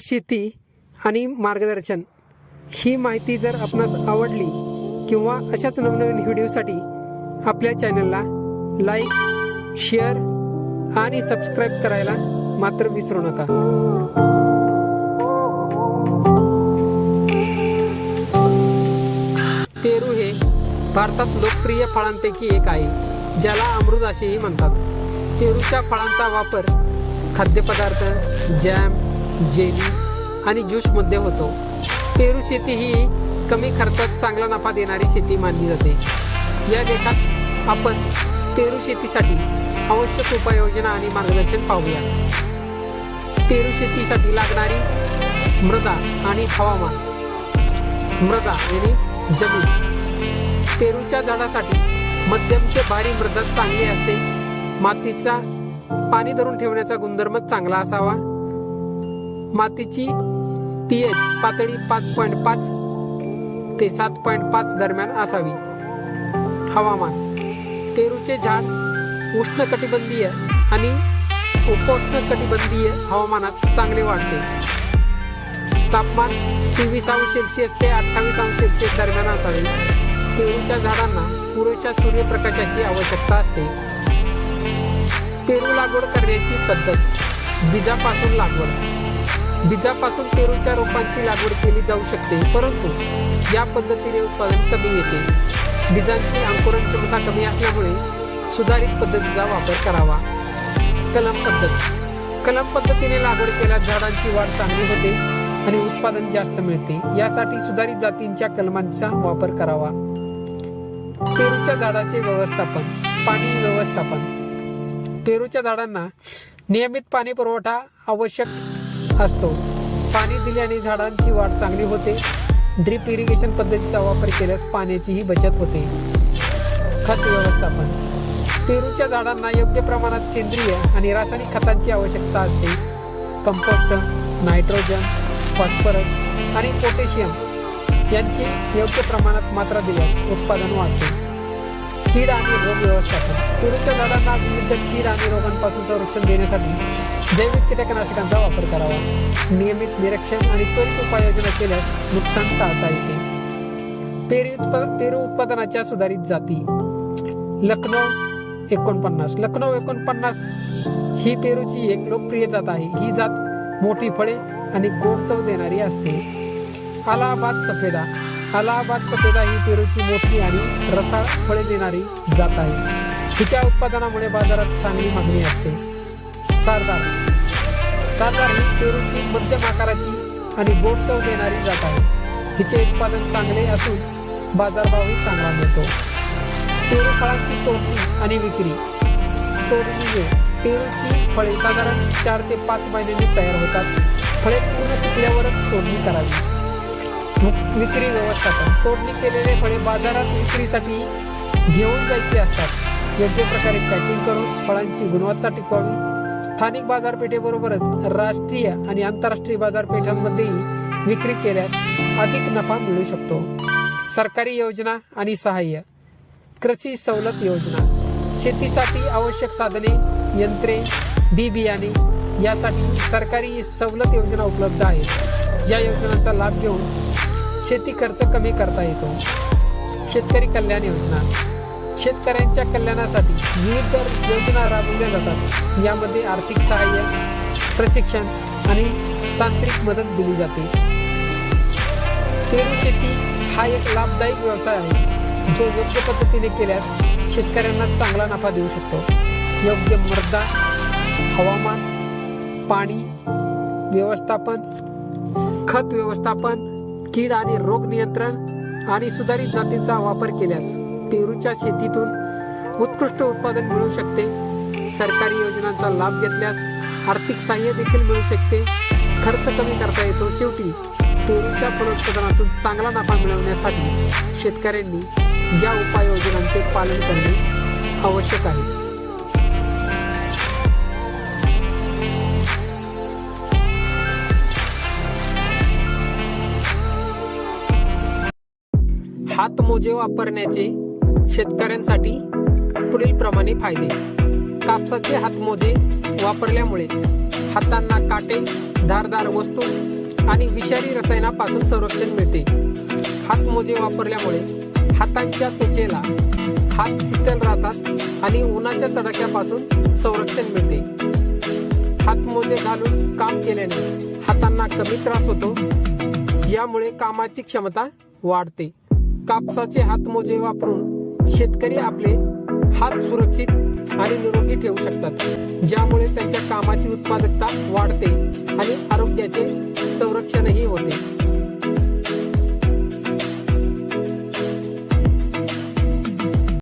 शेती आणि मार्गदर्शन ही माहिती जर आपणास आवडली किंवा अशाच नवनवीन व्हिडिओसाठी आपल्या चॅनलला लाईक शेअर आणि सबस्क्राईब करायला मात्र विसरू नका. पेरू हे भारतात लोकप्रिय फळांपैकी एक आहे ज्याला अमृत असेही म्हणतात. पेरूच्या फळांचा वापर खाद्यपदार्थ जॅम जेली आणि ज्यूसमध्ये होतो. पेरू शेती ही कमी खर्चात चांगला नफा देणारी शेती मानली जाते. या लेखात आपण पेरू शेतीसाठी आवश्यक उपाययोजना आणि मार्गदर्शन पाहूया. पेरू शेतीसाठी लागणारी मृदा आणि हवामान. मृदा यानी जमीन. पेरूच्या झाडासाठी मध्यम ते भारी मृदा चांगली असते. मातीचा पाणी धरून ठेवण्याचा गुणधर्म चांगला असावा. मातीची पीएच पातळी पाच पॉईंट पाच ते सात पॉईंट पाच दरम्यान असावी. हवामान. पेरूचे झाड उष्ण कटिबंधीय आणि उपोष्ण कटिबंधीय हवामानात चांगले वाढते. तापमान तेवीस अंश सेल्सिअस ते अठ्ठावीस अंश सेल्सिअस दरम्यान असावे. पेरूच्या झाडांना पुरेशा सूर्यप्रकाशाची आवश्यकता असते. पेरू लागवड करण्याची पद्धत. बीजापासून लागवड. बीजापासून पेरूच्या रोपांची लागवड केली जाऊ शकते परंतु या पद्धतीने उत्पादन कमी येते. बीजांची अंकुरण क्षमता कमी असल्यामुळे सुधारित पद्धतीचा वापर करावा. कलम पद्धत. कलम पद्धतीने लागवड केल्यास झाडांची वाढ चांगली होते आणि उत्पादन जास्त मिळते. यासाठी सुधारित जातींच्या कलमांचा वापर करावा. पेरूच्या झाडाचे व्यवस्थापन. पाणी व्यवस्थापन. पेरूच्या झाडांना नियमित पाणी पुरवठा आवश्यक असतो. पाणी दिल्याने झाडांची वाढ चांगली होते. ड्रिप इरिगेशन पद्धतीचा वापर केल्यास पाण्याचीही बचत होते. खत व्यवस्थापन. पेरूच्या झाडांना योग्य प्रमाणात सेंद्रिय आणि रासायनिक खतांची आवश्यकता असते. कंपोस्ट नायट्रोजन फॉस्फरस आणि पोटॅशियम यांची योग्य प्रमाणात मात्रा दिल्यास उत्पादन वाढते. कीड आणि रोग व्यवस्थापन. पेरूच्या झाडांना विविध कीड आणि रोगांपासून संरक्षण देण्यासाठी जैविक कीटकनाशकांचा वापर करावा. नियमित निरीक्षण आणि त्वरित उपाययोजना केल्यास नुकसान टाळता येते. पेरू उत्पादन पेरू उत्पादनाच्या सुधारित जाती. लखनौ एकोणपन्नास. लखनौ एकोणपन्नास ही पेरूची एक लोकप्रिय जात आहे. ही जात मोठी फळे आणि गोड चव देणारी असते. अलाहाबाद सफेदा. अलाहाबाद सफेदा ही पेरूची मोठी आणि रसाळ फळे देणारी जात आहे. हिच्या उत्पादनामुळे बाजारात चांगली मागणी असते. सारदार. सारदार ही पेरूची मध्यम आकाराची आणि गोड चव देणारी जात आहे. तिचे उत्पादन चांगले असून बाजारभावही चांगला मिळतो. पेरू फळांची तोडणी आणि विक्री. तोडणी पेरूची फळे साधारण चार ते पाच महिन्यांनी तयार होतात. फळे पूर्ण पिकल्यावरच तोडणी करावी. विक्री व्यवस्थापन तोडणी केलेले फळे बाजारात विक्रीसाठी घेऊन जायचे असतात. योग्य प्रकारे पॅकिंग करून फळांची गुणवत्ता टिकवावी. स्थानिक बाजारपेठेबरोबरच राष्ट्रीय आणि आंतरराष्ट्रीय बाजारपेठांमध्येही विक्री केल्यास अधिक नफा मिळू शकतो. सरकारी योजना आणि सहाय्य. कृषी सवलत योजना. शेतीसाठी आवश्यक साधने यंत्रे बी बियाणे यासाठी सरकारी सवलत योजना उपलब्ध आहेत. या योजनांचा लाभ घेऊन शेती खर्च कमी करता येतो. शेतकरी कल्याण योजना. शेतकऱ्यांच्या कल्याणासाठी विविध योजना राबवल्या जातात. यामध्ये आर्थिक सहाय्य प्रशिक्षण आणि तांत्रिक मदत दिली जाते. पेरू शेती हा एक लाभदायक व्यवसाय आहे जो योग्य पद्धतीने केल्यास शेतकऱ्यांना चांगला नफा देऊ शकतो. योग्य मृदा हवामान पाणी व्यवस्थापन खत व्यवस्थापन कीड आणि रोग नियंत्रण आणि सुधारित जातींचा वापर केल्यास पेरूच्या शेतीतून उत्कृष्ट उत्पादन मिळू शकते. सरकारी योजनांचा लाभ घेतल्यास आर्थिक सहाय्य देखील मिळू शकते. खर्च कमी करता येतो. शेवटी पेरूच्या फलोत्पादनातून चांगला नफा मिळवण्यासाठी शेतकऱ्यांनी या उपाययोजनांचे पालन करणे आवश्यक आहे. हातमोजे वापरण्याचे शेतकऱ्यांसाठी पुढील प्रमाणे फायदे. कापसाचे हातमोजे वापरल्यामुळे हातांना काटे धारदार वस्तू आणि विषारी रसायनापासून संरक्षण मिळते. हातमोजे वापरल्यामुळे हातांच्या त्वचेला हात शीतल राहतात आणि उन्हाच्या तडाख्यापासून संरक्षण मिळते. हातमोजे घालून काम केल्याने हातांना कमी त्रास होतो ज्यामुळे कामाची क्षमता वाढते. कापसाचे हातमोजे वापरून शेतकरी आपले हात सुरक्षित आणि निरोगी ठेवू शकतात. ज्यामुळे त्यांच्या कामाची उत्पादकता वाढते आणि आरोग्याचे संरक्षणही होते.